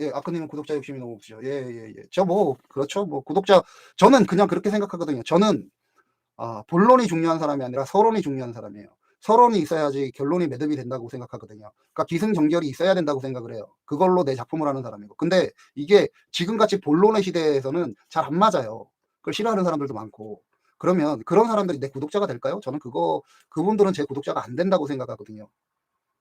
예, 아크님은 구독자 욕심이 너무 없으죠. 예, 예, 예. 저 뭐, 그렇죠. 뭐, 구독자, 저는 그냥 그렇게 생각하거든요. 저는, 아, 본론이 중요한 사람이 아니라 서론이 중요한 사람이에요. 서론이 있어야지 결론이 매듭이 된다고 생각하거든요. 그러니까 기승전결이 있어야 된다고 생각을 해요. 그걸로 내 작품을 하는 사람이고. 근데 이게 지금같이 본론의 시대에서는 잘 안 맞아요. 그걸 싫어하는 사람들도 많고. 그러면 그런 사람들이 내 구독자가 될까요? 저는 그거, 그분들은 제 구독자가 안 된다고 생각하거든요.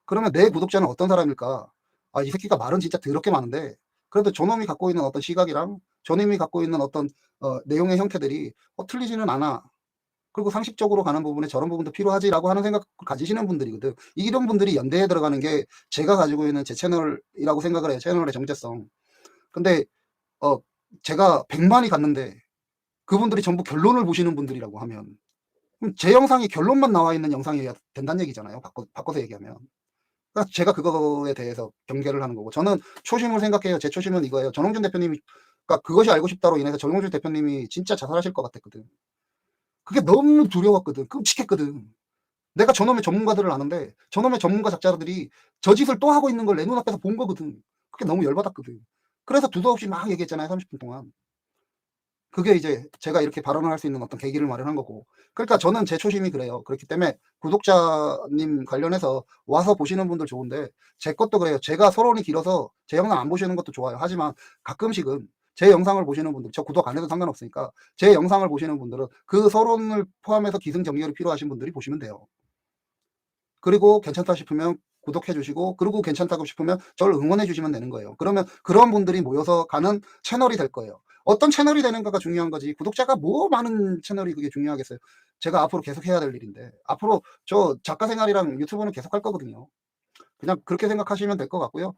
그러면 내 구독자는 어떤 사람일까? 아, 이 새끼가 말은 진짜 더럽게 많은데, 그래도 저놈이 갖고 있는 어떤 시각이랑 저놈이 갖고 있는 어떤 어, 내용의 형태들이 어, 틀리지는 않아. 그리고 상식적으로 가는 부분에 저런 부분도 필요하지라고 하는 생각을 가지시는 분들이거든. 이런 분들이 연대에 들어가는 게 제가 가지고 있는 제 채널이라고 생각을 해요. 채널의 정체성. 근데 어 제가 100만이 갔는데 그분들이 전부 결론을 보시는 분들이라고 하면 제 영상이 결론만 나와 있는 영상이어야 된다는 얘기잖아요. 바꿔, 바꿔서 얘기하면. 제가 그거에 대해서 경계를 하는 거고 저는 초심을 생각해요. 제 초심은 이거예요. 전홍준 대표님이 그러니까 그것이 알고 싶다로 인해서 전홍준 대표님이 진짜 자살하실 것 같았거든. 그게 너무 두려웠거든. 끔찍했거든. 내가 저놈의 전문가들을 아는데 저놈의 전문가 작자들이 저 짓을 또 하고 있는 걸 내 눈앞에서 본 거거든. 그게 너무 열받았거든. 그래서 두도 없이 막 얘기했잖아요. 30분 동안. 그게 이제 제가 이렇게 발언을 할 수 있는 어떤 계기를 마련한 거고. 그러니까 저는 제 초심이 그래요. 그렇기 때문에 구독자님 관련해서 와서 보시는 분들 좋은데 제 것도 그래요. 제가 서론이 길어서 제 영상 안 보시는 것도 좋아요. 하지만 가끔씩은 제 영상을 보시는 분들, 저 구독 안 해도 상관없으니까 제 영상을 보시는 분들은 그 서론을 포함해서 기승전결이 필요하신 분들이 보시면 돼요. 그리고 괜찮다 싶으면 구독해 주시고 그리고 괜찮다고 싶으면 저를 응원해 주시면 되는 거예요. 그러면 그런 분들이 모여서 가는 채널이 될 거예요. 어떤 채널이 되는가가 중요한 거지. 구독자가 뭐 많은 채널이 그게 중요하겠어요. 제가 앞으로 계속 해야 될 일인데 앞으로 저 작가 생활이랑 유튜브는 계속 할 거거든요. 그냥 그렇게 생각하시면 될 것 같고요.